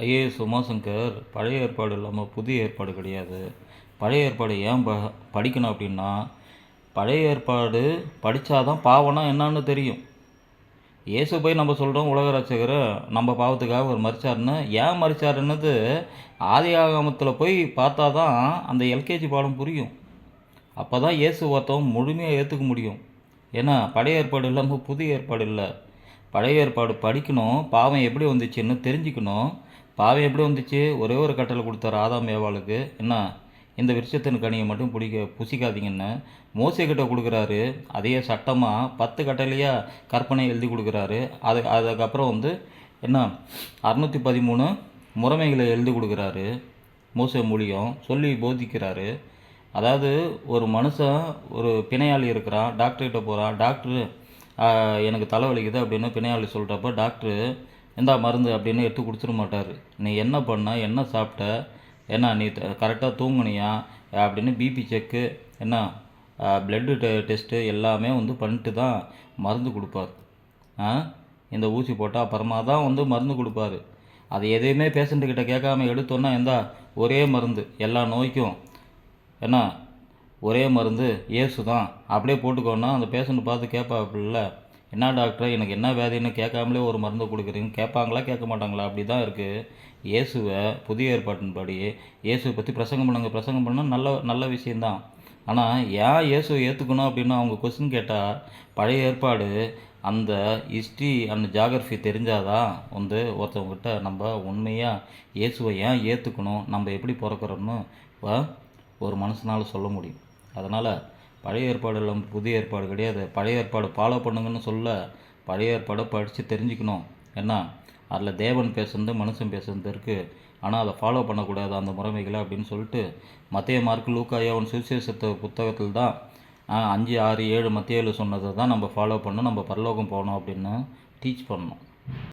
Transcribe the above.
IAS Umashankar பழைய ஏற்பாடு இல்லாமல் புதிய ஏற்பாடு கிடையாது. பழைய ஏற்பாடு ஏன் ப படிக்கணும் அப்படின்னா பழைய ஏற்பாடு படித்தாதான் பாவம்னா என்னன்னு தெரியும். இயேசு போய் நம்ம சொல்கிறோம் உலக ரட்சகர் நம்ம பாவத்துக்காக அவர் மறிச்சாருன்னு ஏன் மறிச்சாருன்னது ஆதி ஆகமத்தில் போய் பார்த்தா தான் அந்த எல்கேஜி பாடம் புரியும். அப்போ தான் இயேசு ஒருத்தவன் முழுமையாக ஏற்றுக்க முடியும். ஏன்னா பழைய ஏற்பாடு இல்லாமல் புதிய ஏற்பாடு இல்லை. பழைய ஏற்பாடு படிக்கணும் பாவம் எப்படி வந்துச்சுன்னு தெரிஞ்சுக்கணும். பாவம் எப்படி வந்துச்சு? ஒரே ஒரு கட்டளை கொடுத்தாரு ஆதாம் ஏவாளுக்கு என்ன? இந்த விருட்சத்தின் கனியை மட்டும் பிடிக்க புசிக்காதீங்கன்னு மோசை கிட்ட கொடுக்குறாரு. அதையே சட்டமாக பத்து கட்டளையாக கற்பனை எழுதி கொடுக்குறாரு. அது அதுக்கப்புறம் வந்து என்ன? அறுநூற்றி பதிமூணு முறைமைகளை எழுதி கொடுக்குறாரு. மோசை மூலியம் சொல்லி போதிக்கிறாரு. அதாவது ஒரு மனுஷன் ஒரு பிணையாளி இருக்கிறான் டாக்டர்கிட்ட போகிறான் டாக்டரு எனக்கு தலைவலிக்குது அப்படின்னு பிணையாளி சொல்கிறப்ப டாக்டரு இந்தா மருந்து அப்படின்னு எடுத்து கொடுத்துட மாட்டார். நீ என்ன பண்ண என்ன சாப்பிட்ட என்ன நீ கரெக்டாக தூங்குனியா அப்படின்னு பிபி செக்கு என்ன பிளட்டு டெ டெஸ்ட்டு எல்லாமே வந்து பண்ணிட்டு தான் மருந்து கொடுப்பார். ஆ? இந்த ஊசி போட்டால் அப்புறமா தான் வந்து மருந்து கொடுப்பாரு. அது எதையுமே பேஷண்ட்டுக்கிட்ட கேட்காம எடுத்தோன்னா எந்தா ஒரே மருந்து எல்லா நோய்க்கும் என்ன ஒரே மருந்து ஏசு தான். அப்படியே போட்டுக்கோன்னா அந்த பேஷண்ட் பார்த்து கேட்பாப்புல. என்ன டாக்டர் எனக்கு என்ன வேதின்னு கேட்காமலே ஒரு மருந்து கொடுக்குறீங்க. கேட்பாங்களா கேட்க மாட்டாங்களா அப்படி தான் இருக்குது இயேசுவை புதிய ஏற்பாட்டின்படி இயேசுவை பற்றி பிரசங்கம் பண்ணுங்க பிரசங்கம் பண்ணால் நல்ல நல்ல விஷயந்தான் ஆனால் ஏன் இயேசுவை ஏற்றுக்கணும் அப்படின்னு அவங்க கொஸ்டின் கேட்டால் பழைய ஏற்பாடு அந்த ஹிஸ்ட்ரி அந்த ஜாகிரஃபி தெரிஞ்சாதான் வந்து ஒருத்தவங்ககிட்ட நம்ம உண்மையாக இயேசுவை ஏன் ஏற்றுக்கணும் நம்ம எப்படி பிறக்கிறோம்னு ஒரு மனுஷனால் சொல்ல முடியும். அதனால் பழைய ஏற்பாடு இல்லாமல் புதிய ஏற்பாடு கிடையாது. பழைய ஏற்பாடு ஃபாலோ பண்ணுங்கன்னு சொல்ல பழைய ஏற்பாடை படித்து தெரிஞ்சுக்கணும். ஏன்னா அதில் தேவன் பேசுனது மனுஷன் பேசுனது இருக்குது ஆனால் அதை ஃபாலோ பண்ணக்கூடாது அந்த முறைமைகளை அப்படின்னு சொல்லிட்டு மத்திய மார்க் லூக்காயாவன் சுவிசேஷத்து புத்தகத்தில் தான் அஞ்சு ஆறு ஏழு மத்திய சொன்னதை தான் நம்ம ஃபாலோ பண்ணணும். நம்ம பரலோகம் போகணும் அப்படின்னு டீச் பண்ணணும்.